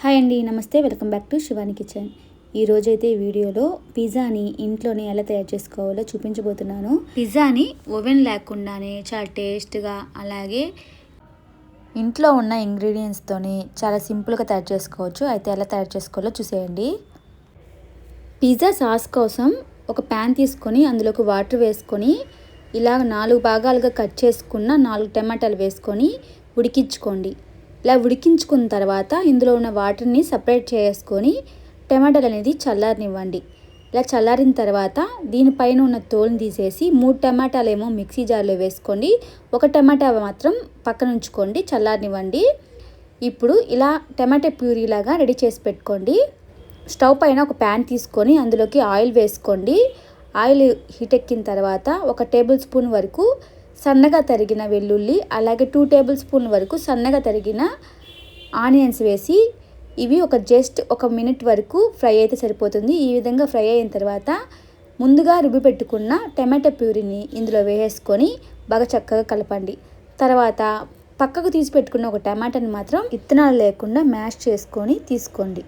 Hi అండి నమస్తే welcome back to Shivani kitchen. ఈరోజైతే ఈ వీడియోలో పిజ్జాని ఇంట్లోనే ఎలా తయారు చేసుకోవాలో చూపించబోతున్నాను. పిజ్జాని ఓవెన్ లేకుండానే చాలా టేస్ట్గా అలాగే ఇంట్లో ఉన్న ఇంగ్రీడియంట్స్తోని చాలా సింపుల్గా తయారు చేసుకోవచ్చు. అయితే ఎలా తయారు చేసుకోవాలో చూసేయండి. పిజ్జా సాస్ కోసం ఒక ప్యాన్ తీసుకొని అందులోకి వాటర్ వేసుకొని ఇలా నాలుగు భాగాలుగా కట్ చేసుకున్న నాలుగు టమాటాలు వేసుకొని ఉడికించుకోండి. ఇలా ఉడికించుకున్న తర్వాత ఇందులో ఉన్న వాటర్ని సపరేట్ చేసుకొని టమాటాలు అనేది చల్లారనివ్వండి. ఇలా చల్లారిన తర్వాత దీనిపైన ఉన్న తోలుని తీసేసి మూడు టమాటాలు ఏమో మిక్సీ జార్లో వేసుకోండి. ఒక టమాటా మాత్రం పక్కన ఉంచుకోండి చల్లారనివ్వండి. ఇప్పుడు ఇలా టమాటా ప్యూరీలాగా రెడీ చేసి పెట్టుకోండి. స్టవ్ పైన ఒక ప్యాన్ తీసుకొని అందులోకి ఆయిల్ వేసుకోండి. ఆయిల్ హీట్ ఎక్కిన తర్వాత ఒక టేబుల్ స్పూన్ వరకు సన్నగా తరిగిన వెల్లుల్లి అలాగే టూ టేబుల్ స్పూన్ వరకు సన్నగా తరిగిన ఆనియన్స్ వేసి ఇవి ఒక జస్ట్ ఒక మినిట్ వరకు ఫ్రై అయితే సరిపోతుంది. ఈ విధంగా ఫ్రై అయిన తర్వాత ముందుగా రుబ్బి పెట్టుకున్న టమాటా ప్యూరీని ఇందులో వేసేసుకొని బాగా చక్కగా కలపండి. తర్వాత పక్కకు తీసి పెట్టుకున్న ఒక టమాటాని మాత్రం విత్తనాలు లేకుండా మ్యాష్ చేసుకొని తీసుకోండి.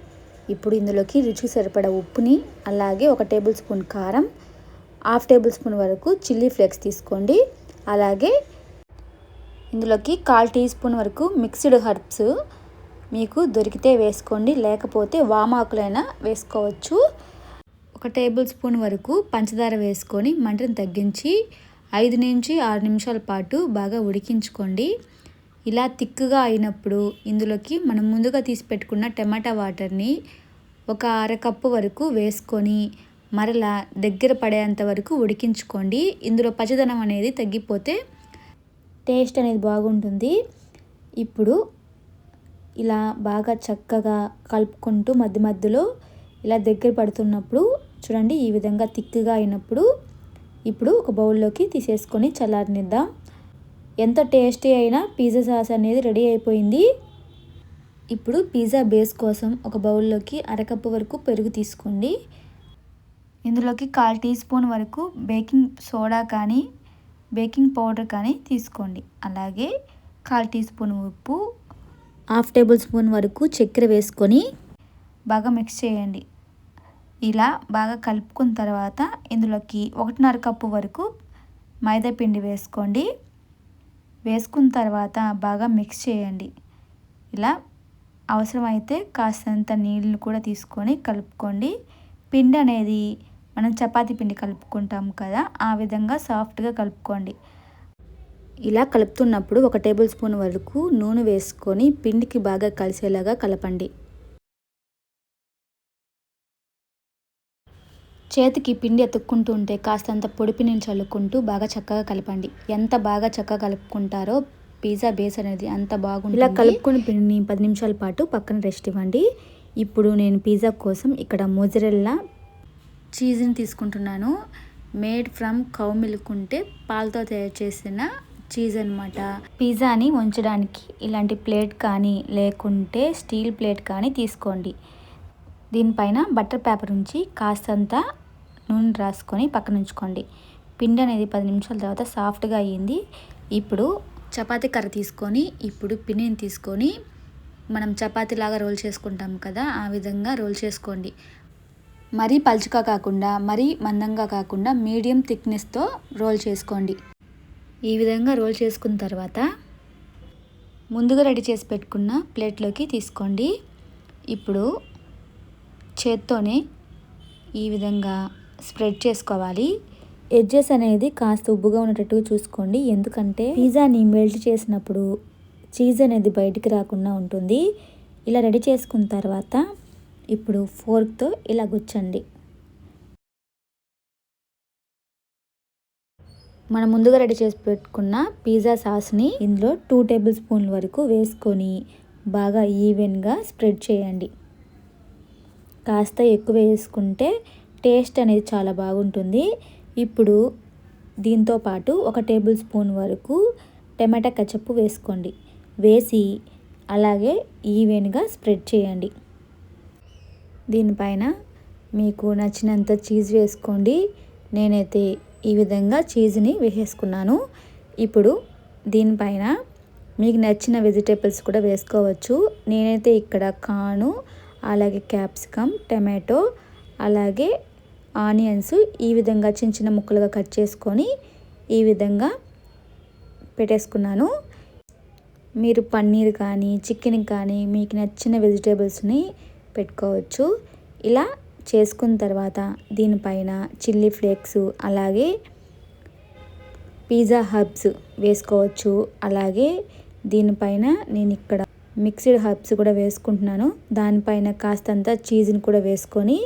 ఇప్పుడు ఇందులోకి రుచికి సరిపడ ఉప్పుని అలాగే ఒక టేబుల్ స్పూన్ కారం హాఫ్ టేబుల్ స్పూన్ వరకు చిల్లీ ఫ్లేక్స్ తీసుకోండి. అలాగే ఇందులోకి కాల్ టీ స్పూన్ వరకు మిక్స్డ్ హర్బ్స్ మీకు దొరికితే వేసుకోండి లేకపోతే వామాకులైనా వేసుకోవచ్చు. ఒక టేబుల్ స్పూన్ వరకు పంచదార వేసుకొని మంటను తగ్గించి ఐదు నుంచి ఆరు నిమిషాల పాటు బాగా ఉడికించుకోండి. ఇలా తిక్కుగా అయినప్పుడు ఇందులోకి మనం ముందుగా తీసి పెట్టుకున్న టమాటా వాటర్ని ఒక అరకప్పు వరకు వేసుకొని మరలా దగ్గర పడేంత వరకు ఉడికించుకోండి. ఇందులో పచ్చదనం అనేది తగ్గిపోతే టేస్ట్ అనేది బాగుంటుంది. ఇప్పుడు ఇలా బాగా చక్కగా కలుపుకుంటూ మధ్య మధ్యలో ఇలా దగ్గర పడుతున్నప్పుడు చూడండి ఈ విధంగా తిక్కుగా అయినప్పుడు ఇప్పుడు ఒక బౌల్లోకి తీసేసుకొని చల్లారనిద్దాం. ఎంత టేస్టీ అయినా పిజ్జా సాస్ అనేది రెడీ అయిపోయింది. ఇప్పుడు పిజ్జా బేస్ కోసం ఒక బౌల్లోకి అరకప్పు వరకు పెరుగు తీసుకోండి. ఇందులోకి కాల్ టీ స్పూన్ వరకు బేకింగ్ సోడా కానీ బేకింగ్ పౌడర్ కానీ తీసుకోండి. అలాగే కాల్ టీ స్పూన్ ఉప్పు హాఫ్ టేబుల్ స్పూన్ వరకు చక్కెర వేసుకొని బాగా మిక్స్ చేయండి. ఇలా బాగా కలుపుకున్న తర్వాత ఇందులోకి ఒకటిన్నర కప్పు వరకు మైదా పిండి వేసుకోండి. వేసుకున్న తర్వాత బాగా మిక్స్ చేయండి. ఇలా అవసరమైతే కాస్తంత నీళ్ళు కూడా తీసుకొని కలుపుకోండి. పిండి అనేది మనం చపాతీ పిండి కలుపుకుంటాం కదా ఆ విధంగా సాఫ్ట్గా కలుపుకోండి. ఇలా కలుపుతున్నప్పుడు ఒక టేబుల్ స్పూన్ వరకు నూనె వేసుకొని పిండికి బాగా కలిసేలాగా కలపండి. చేతికి పిండి ఎత్తుక్కుంటూ ఉంటే కాస్తంత పొడి పిండిని చల్లుకుంటూ బాగా చక్కగా కలపండి. ఎంత బాగా చక్కగా కలుపుకుంటారో పిజ్జా బేస్ అనేది అంత బాగుంటుంది. ఇలా కలుపుకుని పిండిని పది నిమిషాల పాటు పక్కన రెస్ట్ ఇవ్వండి. ఇప్పుడు నేను పిజ్జా కోసం ఇక్కడ మొజరెల్లా చీజ్ని తీసుకుంటున్నాను. మేడ్ ఫ్రమ్ కౌ మిల్క్ ఉంటే పాలతో తయారు చేసిన చీజ్ అనమాట పిజ్జాని ఉంచడానికి ఇలాంటి ప్లేట్ కానీ లేకుంటే స్టీల్ ప్లేట్ కానీ తీసుకోండి. దీనిపైన బటర్ పేపర్ ఉంచి కాస్తంత నూనె రాసుకొని పక్కన ఉంచుకోండి. పిండి అనేది పది నిమిషాల తర్వాత సాఫ్ట్గా అయ్యింది. ఇప్పుడు చపాతి కర్ర తీసుకొని ఇప్పుడు పిండిని తీసుకొని మనం చపాతీలాగా రోల్ చేసుకుంటాం కదా ఆ విధంగా రోల్ చేసుకోండి. మరీ పలుచగా కాకుండా మరీ మందంగా కాకుండా మీడియం థిక్నెస్తో రోల్ చేసుకోండి. ఈ విధంగా రోల్ చేసుకున్న తర్వాత ముందుగా రెడీ చేసి పెట్టుకున్న ప్లేట్లోకి తీసుకోండి. ఇప్పుడు చేత్తోనే ఈ విధంగా స్ప్రెడ్ చేసుకోవాలి. ఎడ్జెస్ అనేది కాస్త ఉబ్బుగా ఉండేటట్టుగా చూసుకోండి. ఎందుకంటే పిజ్జాని మెల్ట్ చేసినప్పుడు చీజ్ అనేది బయటికి రాకుండా ఉంటుంది. ఇలా రెడీ చేసుకున్న తర్వాత ఇప్పుడు ఫోర్క్తో ఇలా గుచ్చండి. మనం ముందుగా రెడీ చేసి పెట్టుకున్న పిజ్జా సాస్ని ఇందులో టూ టేబుల్ స్పూన్ల వరకు వేసుకొని బాగా ఈవెన్గా స్ప్రెడ్ చేయండి. కాస్త ఎక్కువ వేసుకుంటే టేస్ట్ అనేది చాలా బాగుంటుంది. ఇప్పుడు దీంతో పాటు ఒక టేబుల్ స్పూన్ వరకు టమాటా కచ్చప్పు వేసుకోండి. వేసి అలాగే ఈవెన్గా స్ప్రెడ్ చేయండి. దీనిపైన మీకు నచ్చినంత చీజ్ వేసుకోండి. నేనైతే ఈ విధంగా చీజ్ని వేసేసుకున్నాను. ఇప్పుడు దీనిపైన మీకు నచ్చిన వెజిటేబుల్స్ కూడా వేసుకోవచ్చు. నేనైతే ఇక్కడ కాను అలాగే క్యాప్సికమ్ టమాటో అలాగే ఆనియన్స్ ఈ విధంగా చిన్న చిన్న ముక్కలుగా కట్ చేసుకొని ఈ విధంగా పెట్టేసుకున్నాను. మీరు పన్నీర్ కానీ చికెన్ కానీ మీకు నచ్చిన వెజిటేబుల్స్ని పెట్టుకోవచ్చు. ఇలా చేసుకున్న తర్వాత దీనిపైన చిల్లీ ఫ్లేక్స్ అలాగే పిజ్జా హబ్స్ వేసుకోవచ్చు. అలాగే దీనిపైన నేను ఇక్కడ మిక్స్డ్ హర్బ్స్ కూడా వేసుకుంటున్నాను. దానిపైన కాస్తంత చీజ్ని కూడా వేసుకొని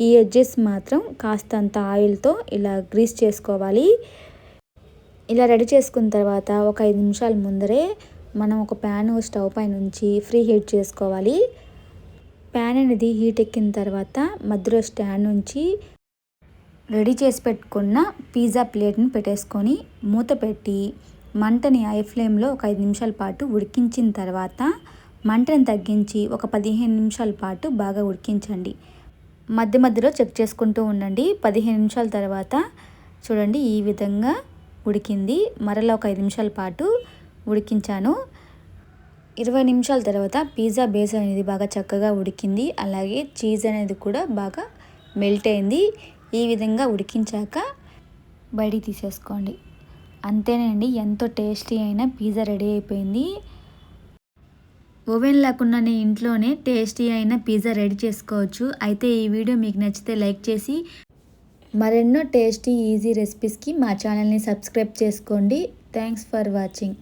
ఈ ఎడ్జెస్ మాత్రం కాస్తంత ఆయిల్తో ఇలా గ్రీస్ చేసుకోవాలి. ఇలా రెడీ చేసుకున్న తర్వాత ఒక ఐదు నిమిషాల ముందరే మనం ఒక ప్యాన్ స్టవ్ పై నుంచి ఫ్రీ హీట్ చేసుకోవాలి. ప్యాన్ అనేది హీట్ ఎక్కిన తర్వాత మధ్యలో స్టాండ్ నుంచి రెడీ చేసి పెట్టుకున్న పిజ్జా ప్లేట్ని పెట్టేసుకొని మూత పెట్టి మంటని ఐ ఫ్లేమ్లో ఒక ఐదు నిమిషాల పాటు ఉడికించిన తర్వాత మంటని తగ్గించి ఒక పదిహేను నిమిషాల పాటు బాగా ఉడికించండి. మధ్య మధ్యలో చెక్ చేసుకుంటూ ఉండండి. పదిహేను నిమిషాల తర్వాత చూడండి ఈ విధంగా ఉడికింది. మరలా ఒక ఐదు నిమిషాల పాటు ఉడికించాను. ఇరవై నిమిషాల తర్వాత పిజ్జా బేస్ అనేది బాగా చక్కగా ఉడికింది. అలాగే చీజ్ అనేది కూడా బాగా మెల్ట్ అయింది. ఈ విధంగా ఉడికించాక బయటికి తీసేసుకోండి. అంతేనండి ఎంతో టేస్టీ అయిన పిజ్జా రెడీ అయిపోయింది. ఓవెన్ లేకుండానే ఇంట్లోనే టేస్టీ అయిన పిజ్జా రెడీ చేసుకోవచ్చు. అయితే ఈ వీడియో మీకు నచ్చితే లైక్ చేసి మరెన్నో టేస్టీ ఈజీ రెసిపీస్కి మా ఛానల్ని సబ్స్క్రైబ్ చేసుకోండి. Thanks for watching.